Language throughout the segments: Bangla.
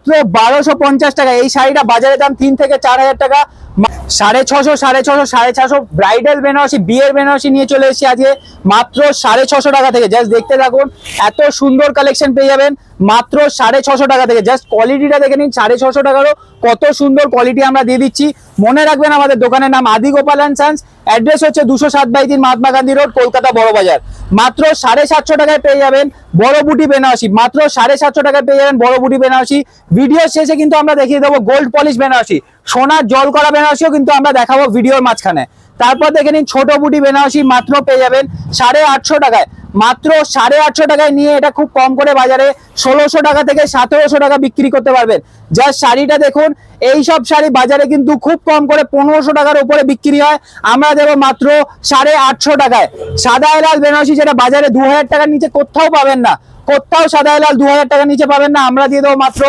মাত্র বারোশো পঞ্চাশ টাকা। এই শাড়িটা বাজারের দাম তিন থেকে চার হাজার টাকা। সাড়ে ছশো সাড়ে ছশো সাড়ে ছশো। ব্রাইডাল বেনারসি, বিয়ের বেনারসি নিয়ে চলে এসেছি আজকে। মাত্র সাড়ে ছশো টাকা থেকে। জাস্ট দেখতে থাকুন, এত সুন্দর কালেকশন পেয়ে যাবেন। মাত্র সাড়ে ছশো টাকা থেকে। জাস্ট কোয়ালিটিটা দেখে নিন, সাড়ে ছশো টাকারও কত সুন্দর কোয়ালিটি আমরা দিয়ে দিচ্ছি। মনে রাখবেন আমাদের দোকানের নাম আদি গোপাল অ্যান্ড সান্স। অ্যাড্রেস হচ্ছে দুশো সাত বাই তিন মহাত্মা গান্ধী রোড, কলকাতা বড় বাজার মাত্র সাড়ে সাতশো টাকায় পেয়ে যাবেন বড় বুটি বেনারসি। মাত্র সাড়ে সাতশো টাকায় পেয়ে যাবেন বড় বুটি বেনারসি। ভিডিও শেষে কিন্তু আমরা দেখিয়ে দেবো গোল্ড পলিশ বেনারসি। সোনার জল করা বেনারসিও কিন্তু আমরা দেখাবো ভিডিওর মাঝখানে। তারপর দেখে নিন ছোট বুটি বেনারসি মাত্র পেয়ে যাবেন সাড়ে আটশো টাকায়। মাত্র সাড়ে আটশো টাকায় নিয়ে এটা খুব কম করে বাজারে ষোলোশো টাকা থেকে সতেরোশো টাকা বিক্রি করতে পারবেন। যার শাড়িটা দেখুন এই সব শাড়ি বাজারে কিন্তু খুব কম করে পনেরোশো টাকার উপরে বিক্রি হয়। আমরা দেবো মাত্র সাড়ে আটশো টাকায়। সাদা লাল বেনারসি যেটা বাজারে দু হাজার টাকার নিচে কোথাও পাবেন না। কোথাও সাদা লাল দু হাজার টাকা নিচে পাবেন না। আমরা দিয়ে দেবো মাত্র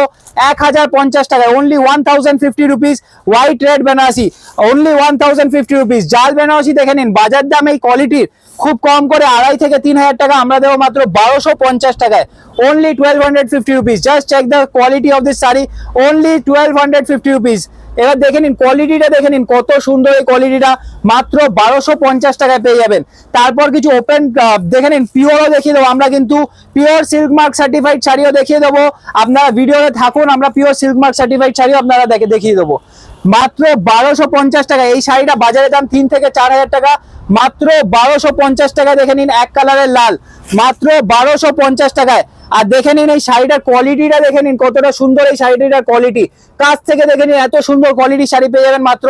এক হাজার পঞ্চাশ টাকায় only one thousand fifty rupees white red Banarasi only one thousand fifty rupees জাল বেনারসি দেখে নিন, বাজার দাম এই কোয়ালিটির খুব কম করে আড়াই থেকে তিন হাজার টাকা আমরা দেবো মাত্র বারোশো পঞ্চাশ টাকায়। Only twelve hundred fifty rupees just check the quality of this sari. Only twelve hundred fifty rupees এবার দেখে নিন কোয়ালিটিটা দেখে নিন, কত সুন্দর এই কোয়ালিটিটা মাত্র বারোশো পঞ্চাশ টাকায় পেয়ে যাবেন। তারপর কিছু ওপেন দেখে নিন পিওরও দেখিয়ে দেবো। আমরা কিন্তু পিওর সিল্ক মার্ক সার্টিফাইড শাড়িও দেখিয়ে দেবো। আপনারা ভিডিওতে থাকুন, আমরা পিওর সিল্ক মার্ক সার্টিফাইড শাড়িও আপনারা দেখে, দেখিয়ে দেবো। মাত্র বারোশো পঞ্চাশ টাকা। এই শাড়িটা বাজারের দাম তিন থেকে চার হাজার টাকা। মাত্র বারোশো পঞ্চাশ টাকা দেখে নিন, এক কালারের লাল। মাত্র বারোশো পঞ্চাশ টাকায়। আর দেখে নিন এই শাড়িটার কোয়ালিটিটা দেখে নিন, কতটা সুন্দর এই শাড়িটার কোয়ালিটি কাছ থেকে দেখে নিন, এত সুন্দর কোয়ালিটি শাড়ি পেয়ে যাবেন মাত্র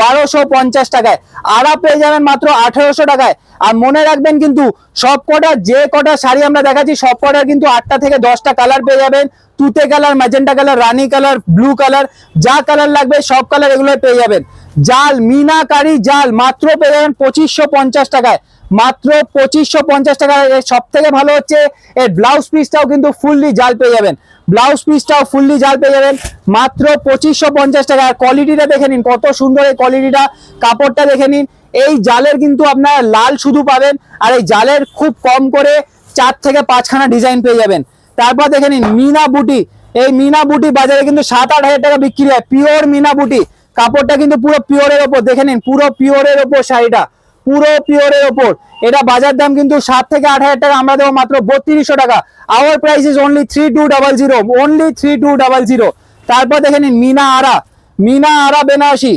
বারোশো পঞ্চাশ টাকায়। আরা পেয়ে যাবেন মাত্র আঠেরোশো টাকায়। আর মনে রাখবেন কিন্তু সব কটা যে কটা শাড়ি আমরা দেখাচ্ছি সব কটার কিন্তু আটটা থেকে দশটা কালার পেয়ে যাবেন। তুতে কালার ম্যাজেন্টা কালার রানী কালার ব্লু কালার যা কালার লাগবে, সব কালার এগুলো পেয়ে যাবেন। জাল, মিনাকারি জাল মাত্র পেয়ে যাবেন পঁচিশশো পঞ্চাশ টাকায়। মাত্র পঁচিশশো পঞ্চাশ টাকা। সব থেকে ভালো হচ্ছে এর ব্লাউজ পিসটাও কিন্তু ফুললি জাল পেয়ে যাবেন। ব্লাউজ পিসটাও ফুললি জাল পেয়ে যাবেন, মাত্র পঁচিশশো পঞ্চাশ টাকা। কোয়ালিটিটা দেখে নিন, কত সুন্দর এই কোয়ালিটিটা কাপড়টা দেখে নিন, এই জালের কিন্তু আপনারা লাল শুধু পাবেন, আর এই জালের খুব কম করে চার থেকে পাঁচখানা ডিজাইন পেয়ে যাবেন। তারপর দেখে নিন, মিনা বুটি। এই মিনা বুটি বাজারে কিন্তু সাত আট হাজার টাকা বিক্রি হয়। পিওর মিনা বুটি। কাপড়টা কিন্তু পুরো পিওরের ওপর, দেখে নিন, পুরো পিওরের ওপর শাড়িটা। পুরো পিওরের ওপর। এটা বাজার দাম কিন্তু সাত থেকে আট হাজার টাকা, আমরা দেবো মাত্র বত্রিশশো টাকা। Our price is only three two double zero only three two double zero তারপর দেখে নিন মিনা আরা মিনা আরা বেনারসি।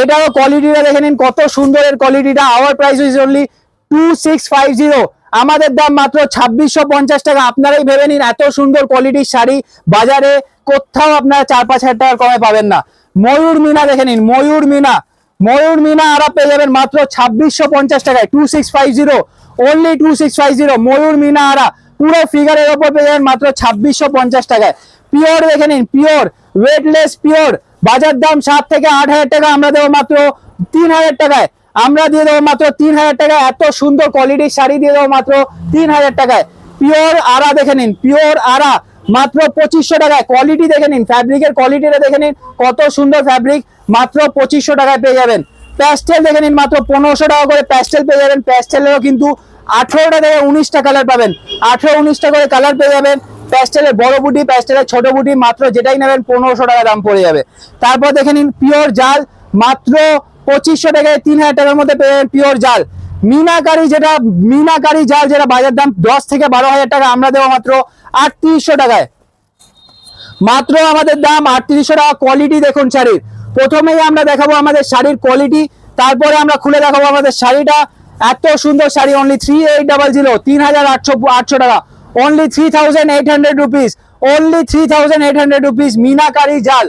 এটারও কোয়ালিটিটা দেখে নিন, কত সুন্দর এর কোয়ালিটিটা our price is only two six five zero আমাদের দাম মাত্র ছাব্বিশশো পঞ্চাশ টাকা। আপনারাই ভেবে নিন, এত সুন্দর কোয়ালিটির শাড়ি বাজারে কোথাও আপনারা চার পাঁচ হাজার টাকার কমে পাবেন না। ময়ূর মিনা দেখে নিন, ময়ূর মিনা। ময়ূর মিনা আরা পেয়ে যাবেন মাত্র ছাব্বিশশো পঞ্চাশ টাকায়। Two six five zero only two six five zero ময়ূর মিনা আরা। পুরো ফিগারের ওপর পেয়ে যাবেন মাত্র ছাব্বিশশো পঞ্চাশ টাকায়। পিওর দেখে নিন পিওর ওয়েটলেস পিওর বাজার দাম সাত থেকে আট হাজার টাকা, আমরা দেবো মাত্র তিন হাজার টাকায়। আমরা দিয়ে দেবো মাত্র তিন হাজার টাকায়। এত সুন্দর কোয়ালিটির শাড়ি দিয়ে দেবো মাত্র তিন হাজার টাকায়। পিওর আরা দেখে নিন পিওর আরা, মাত্র পঁচিশশো টাকায়। কোয়ালিটি দেখে নিন ফ্যাব্রিকের কোয়ালিটিটা দেখে নিন, কত সুন্দর ফ্যাব্রিক মাত্র পঁচিশশো টাকায় পেয়ে যাবেন। প্যাস্টেল দেখে নিন, মাত্র পনেরোশো টাকা করে প্যাস্টেল পেয়ে যাবেন। প্যাস্টেলেরও কিন্তু আঠেরোটা থেকে উনিশটা কালার পাবেন। আঠেরো উনিশটা করে কালার পেয়ে যাবেন। প্যাস্টেলের বড় বুটি প্যাস্টেলের ছোট বুটি, মাত্র যেটাই নেবেন, পনেরোশো টাকা দাম পড়ে যাবে। তারপর দেখে নিন পিওর জাল, মাত্র পঁচিশশো টাকায় তিন হাজার টাকার মধ্যে পেয়ে যাবেন পিওর জাল। মিনাকারি যেটা, মিনাকারি জাল যেটা বাজার দাম দশ থেকে বারো হাজার টাকা, আমরা দেবো মাত্র আটত্রিশশো টাকায়। মাত্র আমাদের দাম আটত্রিশশো টাকা কোয়ালিটি দেখুন শাড়ির। প্রথমেই আমরা দেখাবো আমাদের শাড়ির কোয়ালিটি তারপরে আমরা খুলে দেখাবো আমাদের শাড়িটা। এত সুন্দর sari only three eight double zero তিন হাজার আটশো আটশো টাকা। Only three thousand eight hundred rupees only three thousand eight hundred rupees meenakari জাল।